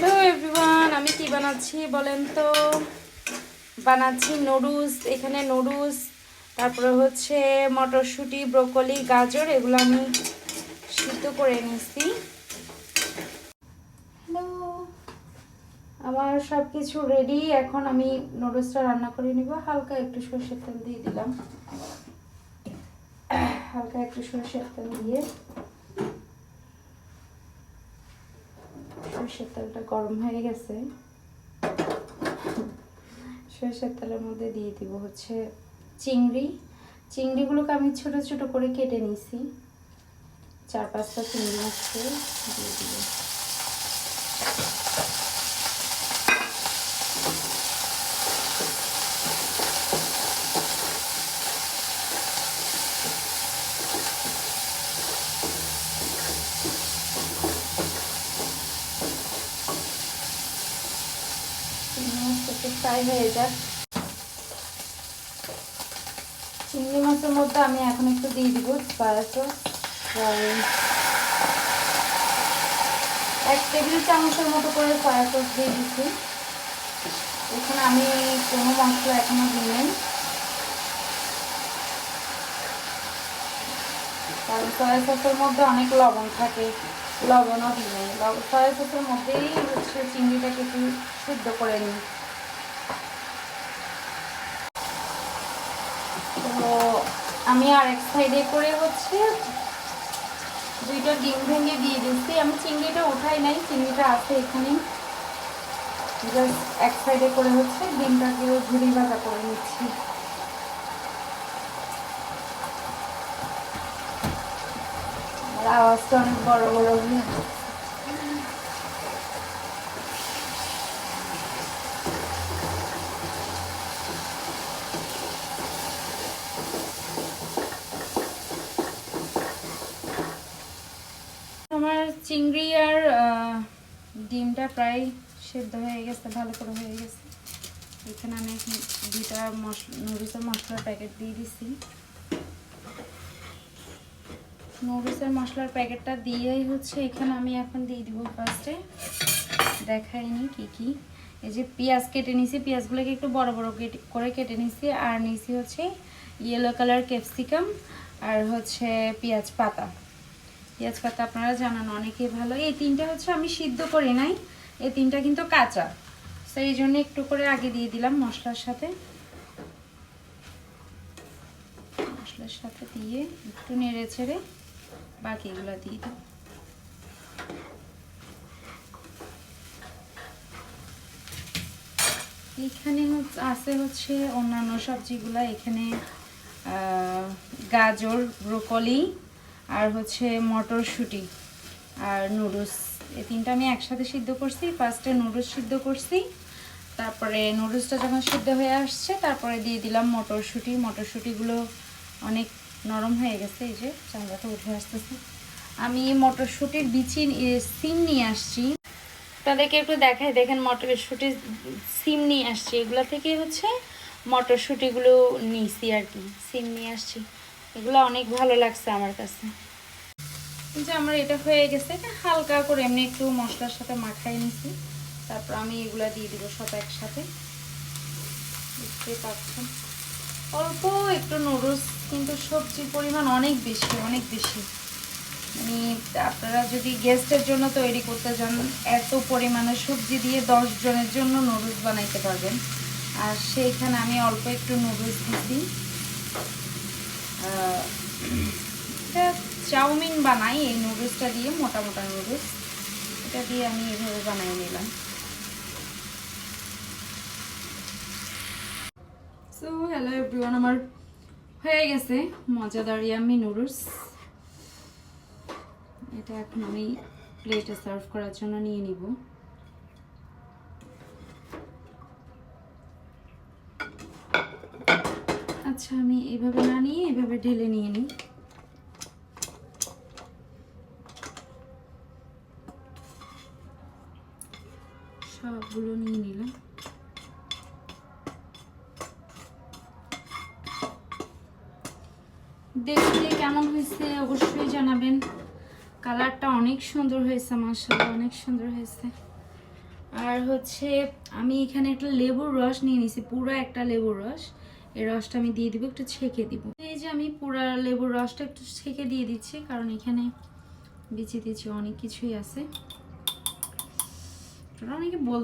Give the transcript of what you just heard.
Hello everyone আমি কি বানাচ্ছি বলেন তো? বানাচ্ছি নুডলস এখানে নুডলস তারপরে হচ্ছে মটরশুঁটি ব্রোকলি গাজর, এগুলো আমি সিদ্ধ করে নিছি হ্যালো আমার সব কিছু রেডি এখন আমি নুডলসটা রান্না করে নিব। হালকা একটু সর্ষের তেল দিয়ে দিলাম। হালকা একটু সর্ষের তেল দিয়ে। সর্ষের তেলটা গরম হয়ে গেছে। সর্ষের তেলের মধ্যে দিয়ে দিব হচ্ছে চিংড়ি। চিংড়িগুলোকে আমি ছোট ছোট করে কেটে নিছি। চার পাঁচটা চিংড়ি মাছকে দিয়ে দিব চিংড়ি মাছটা একটু ফ্রাই হয়ে যাক। চিংড়ি মাছের মধ্যে আমি এখন একটু দিয়ে দিব সয়া সস এক টেবিল চামচের মতো করে সয়া সস দিয়ে দিচ্ছি। এখানে আমি কোনো মশলা এখনও দিই কারণ সয়া সসের মধ্যে অনেক লবণ থাকে, লবণও দিই সয়া সসের মধ্যেই হচ্ছে চিংড়িটাকে একটু সিদ্ধ করে নিই। তো আমি আর এক সাইডে করে হচ্ছে দুইটা ডিম ভেঙে দিয়ে দিচ্ছি আমি চিংড়িটা উঠাই নাই, চিংড়িটা আছে এখানে। জাস্ট এক সাইডে করে হচ্ছে ডিমটাকেও ঝুড়ি ভাজা করে নিচ্ছি। আওয়াজটা অনেক বড় বড় হয়ে আমার চিংড়ি আর আহ, ডিমটা প্রায় সেদ্ধ হয়ে গেছে, ভালো করে হয়ে গেছে। এখানে আমি এখন দুইটা মশলা নুডলসের মশলার প্যাকেট দিয়ে দিছি। নুডলসের মশলার প্যাকেটটা দিয়েই হচ্ছে এখানে আমি এখন দিয়ে দিব ফার্স্টে দেখাইনি কি কি। এই যে পেঁয়াজ কেটে নিছি, পেঁয়াজগুলোকে একটু বড় বড় কেটে, করে কেটে নিছি। আর নিছি হচ্ছে ইয়েলো কালার ক্যাপসিকাম আর হচ্ছে পেঁয়াজ পাতা। পেঁয়াজ পাতা আপনারা জানান, অনেকেই ভালো। এই তিনটা হচ্ছে আমি সিদ্ধ করি নাই, এই তিনটা কিন্তু কাঁচা। তো এই জন্য একটু করে আগে দিয়ে দিলাম মশলার সাথে। মশলার সাথে দিয়ে একটু নেড়ে ছেড়ে বাকিগুলো দিয়ে দেব এখানে আছে হচ্ছে অন্যান্য সবজিগুলা, এখানে গাজর, ব্রোকলি আর হচ্ছে মটরশুঁটি আর নুডলস। এই তিনটা আমি একসাথে সিদ্ধ করছি। ফার্স্টে নুডলস সিদ্ধ করছি। তারপরে নুডলসটা যখন সিদ্ধ হয়ে আসছে, তারপরে দিয়ে দিলাম মটরশুঁটি মটরশুঁটিগুলো অনেক নরম হয়ে গেছে, এই যে চামড়াটা উঠে আসতেছে। আমি মটরশুঁটির বিচি সিম নিয়ে আসছি। তাদেরকে একটু দেখাই, দেখেন মটরশুঁটির সিম নিয়ে আসছি। এগুলো থেকে হচ্ছে মটরশুঁটিগুলো নিছি আর কি, সিম নিয়ে আসছি। এগুলো অনেক ভালো লাগছে আমার কাছে। যে আমার এটা হয়ে গেছে হালকা করে এমনি একটু মশলার সাথে মাখাই নিছি। তারপর আমি এগুলা দিয়ে দিব সব একসাথে। দেখতেই পাচ্ছেন? অল্প একটু নুডলস, কিন্তু সবজির পরিমাণ অনেক বেশি অনেক বেশি। মানে আপনারা যদি গেস্টের জন্য তৈরি করতে যান, এত পরিমাণে সবজি দিয়ে দশ জনের জন্য নুডলস বানাইতে পারবেন। আর সেইখানে আমি অল্প একটু নুডলস দিছি। চাউমিন বানাই, এই নুডলসটা দিয়ে, মোটা মোটা নুডলস এটা দিয়ে আমি এভাবে বানিয়ে নিলাম। সো হ্যালো এভরিওয়ান আমার হয়ে গেছে মজাদার ইয়াম্মি নুডলস এটা এখন আমি প্লেটে সার্ভ করার জন্য নিয়ে নিব। আচ্ছা আমি এভাবে না নিয়ে, এভাবে ঢেলে নিয়ে নিই। সবগুলো নিয়ে নিলাম। দেখতে কেমন হয়েছে অবশ্যই জানাবেন। কালারটা অনেক সুন্দর হয়েছে মাসাল্লাহ অনেক সুন্দর হয়েছে। আর হচ্ছে, আমি এখানে একটা লেবুর রস নিয়ে নিছি পুরো একটা লেবুর রস। এই রসটা আমি দিয়ে দিব, একটু ছেঁকে দিব। এই যে আমি পুরা লেবুর রসটা একটু ছেঁকে দিয়ে দিচ্ছি, কারণ এখানে বিচি দিচ্ছি অনেক কিছুই আছে। অনেকে বল